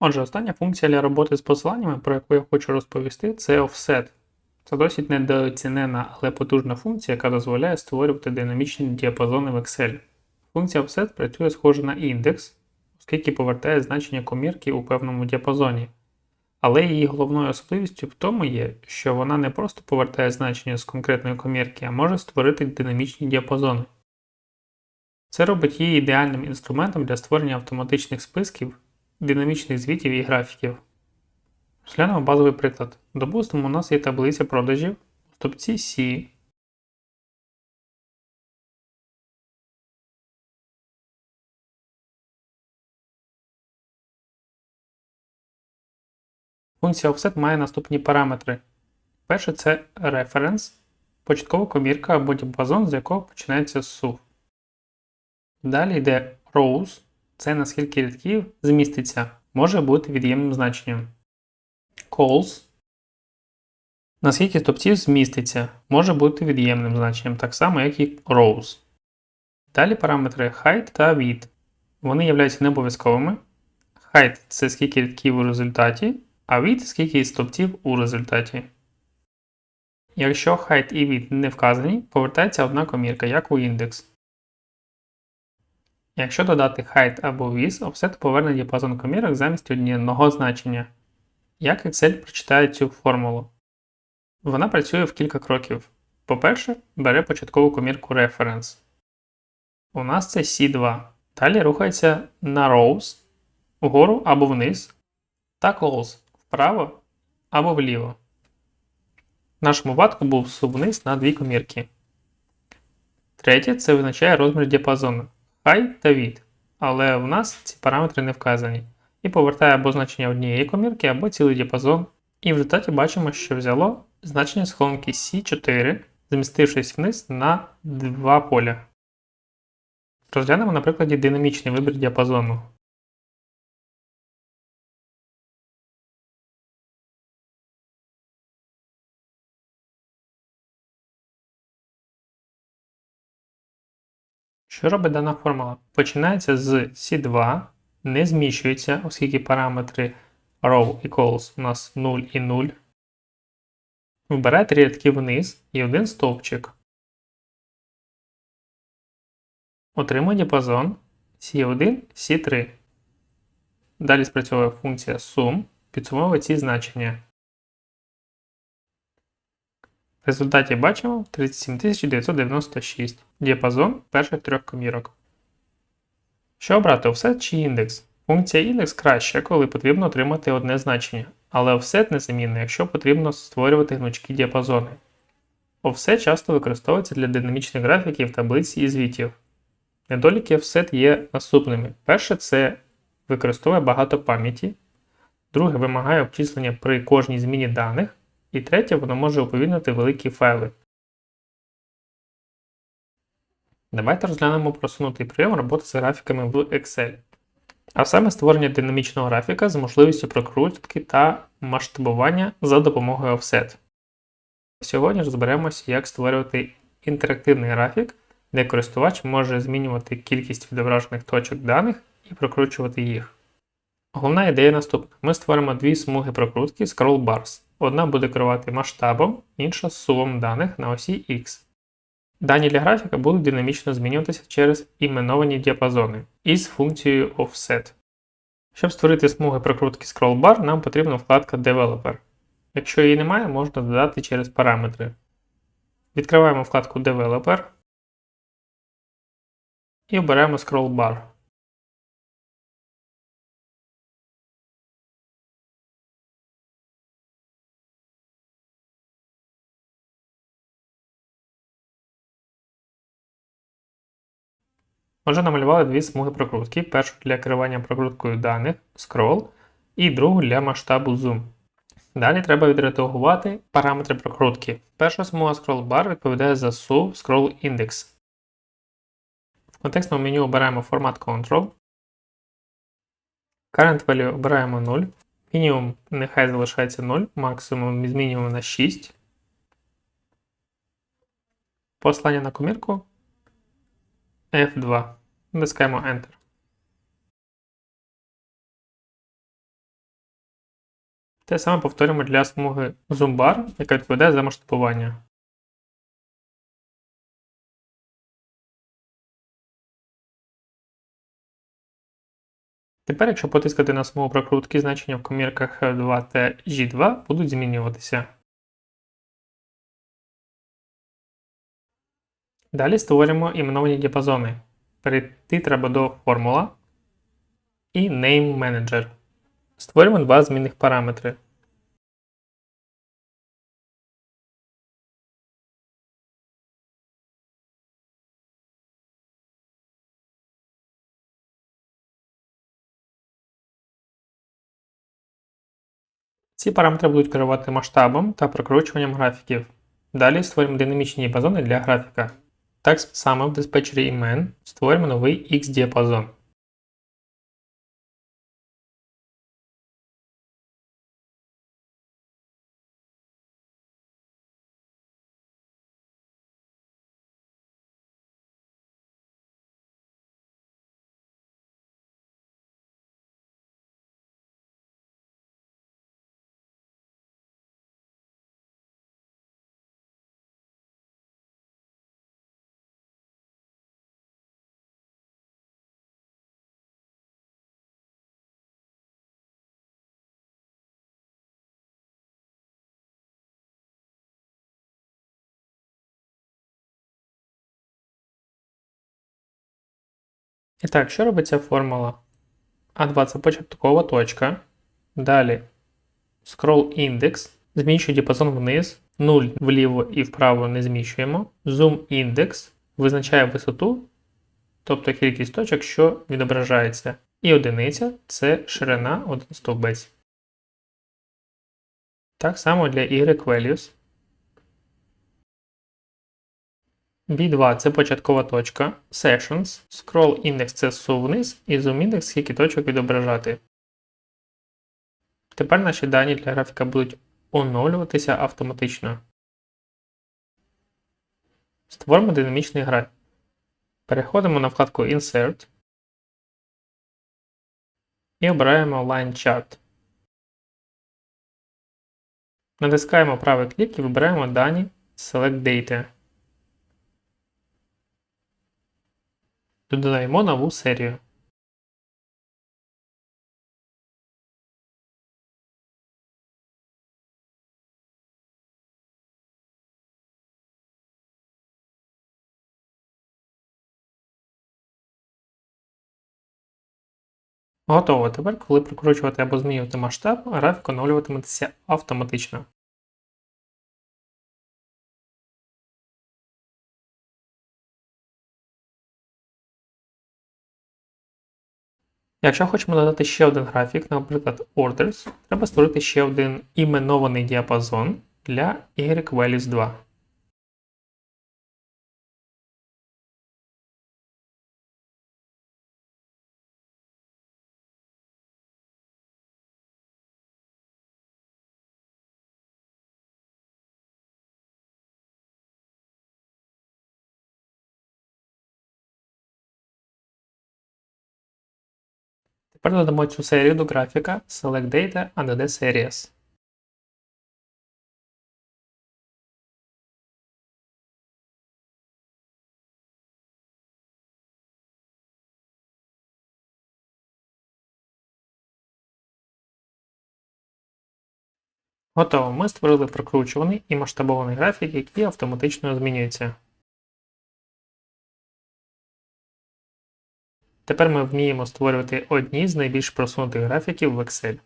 Отже, остання функція для роботи з посиланнями, про яку я хочу розповісти, це offset. Це досить недооцінена, але потужна функція, яка дозволяє створювати динамічні діапазони в Excel. Функція offset працює схоже на індекс, оскільки повертає значення комірки у певному діапазоні. Але її головною особливістю в тому є, що вона не просто повертає значення з конкретної комірки, а може створити динамічні діапазони. Це робить її ідеальним інструментом для створення автоматичних списків, динамічних звітів і графіків. Розглянемо базовий приклад. Допустимо, у нас є таблиця продажів у стопці C. Функція offset має наступні параметри. Перше це reference, початкова комірка або діапазон, з якого починається SUV. Далі йде rows, це наскільки рядків зміститься, може бути від'ємним значенням. Calls. Наскільки стопців зміститься, може бути від'ємним значенням, так само, як і rows. Далі параметри height та width. Вони являються необов'язковими. Height це скільки рядків у результаті, а width скільки стопців у результаті. Якщо height і width не вказані, повертається одна комірка, як у індекс. Якщо додати height або width, offset поверне діапазон комірок замість одного значення. Як Excel прочитає цю формулу? Вона працює в кілька кроків. По-перше, бере початкову комірку Reference. У нас це C2. Далі рухається на rows вгору або вниз, та calls вправо або вліво. В нашому випадку був суб вниз на дві комірки. Третє це визначає розмір діапазону high та від, але в нас ці параметри не вказані. І повертає або значення однієї комірки, або цілий діапазон. І в результаті бачимо, що взяло значення з C4, змістившись вниз на два поля. Розглянемо на прикладі динамічний вибір діапазону. Що робить дана формула? Починається з C2, не зміщується, оскільки параметри row і calls у нас 0 і 0. Вбирає три рядки вниз і один стовпчик. Отримує діапазон C1, C3. Далі спрацьовує функція sum, підсумовує ці значення. Результаті бачимо 37996 діапазон перших трьох комірок. Що обрати offset чи індекс? Функція індекс краще, коли потрібно отримати одне значення, але offset незамінний, якщо потрібно створювати гнучкі діапазони. Offset часто використовується для динамічних графіків, таблиць і звітів. Недоліки offset є наступними. Перше, це використовує багато пам'яті. Друге, вимагає обчислення при кожній зміні даних. І третє, воно може уповільнити великі файли. Давайте розглянемо просунутий прийом роботи з графіками в Excel. А саме створення динамічного графіка з можливістю прокрутки та масштабування за допомогою Offset. Сьогодні розберемося, як створювати інтерактивний графік, де користувач може змінювати кількість відображених точок даних і прокручувати їх. Головна ідея наступна: ми створимо дві смуги прокрутки Scroll Bars. Одна буде керувати масштабом, інша сувом даних на осі X. Дані для графіка будуть динамічно змінюватися через іменовані діапазони із функцією Offset. Щоб створити смуги прокрутки Scroll Bar, нам потрібна вкладка Developer. Якщо її немає, можна додати через параметри. Відкриваємо вкладку Developer і обираємо Scroll Отже, намалювали дві смуги прокрутки. Першу для керування прокруткою даних scroll і другу для масштабу Zoom. Далі треба відредагувати параметри прокрутки. Перша смуга scroll bar відповідає за SUV Scroll Index. В контекстному меню обираємо Format Control. Current Value обираємо 0. Мінімум нехай залишається 0, максимум змінюємо на 6. Послання на комірку F2. Натискаємо Enter. Те саме повторюємо для смуги Zoom-Bar, яка відповідає за масштабування. Тепер, якщо потискати на смугу прокрутки, значення в комірках F2 та G2 будуть змінюватися. Далі створюємо іменовані діапазони. Перейти треба до формула і Name Manager. Створюємо два змінних параметри. Ці параметри будуть керувати масштабом та прокручуванням графіків. Далі створюємо динамічні діапазони для графіка. Так само в диспетчері імен створюємо новий X-діапазон. І так, що робить ця формула? А2 це початкова точка. Далі scroll index, зміщує діапазон вниз, 0 вліво і вправо не зміщуємо. Zoom index визначає висоту, тобто кількість точок, що відображається. І одиниця це ширина 1 стовбець. Так само для y values. B2 це початкова точка, Sessions, Scroll Index це су вниз і Zoom Index скільки точок відображати. Тепер наші дані для графіка будуть оновлюватися автоматично. Створимо динамічний графік. Переходимо на вкладку Insert і обираємо Line Chart. Натискаємо правий клік і вибираємо дані Select Data. Додаємо нову серію. Готово. Тепер, коли прикручувати або змінювати масштаб, графік оновлюватиметься автоматично. Якщо хочемо додати ще один графік, наприклад, Orders, треба створити ще один іменований діапазон для Y 2. Тепер додамо цю серію до графіка Select Data ADD Series. Готово. Ми створили прокручуваний і масштабований графік, який автоматично змінюється. Тепер ми вміємо створювати одні з найбільш просунутих графіків в Excel.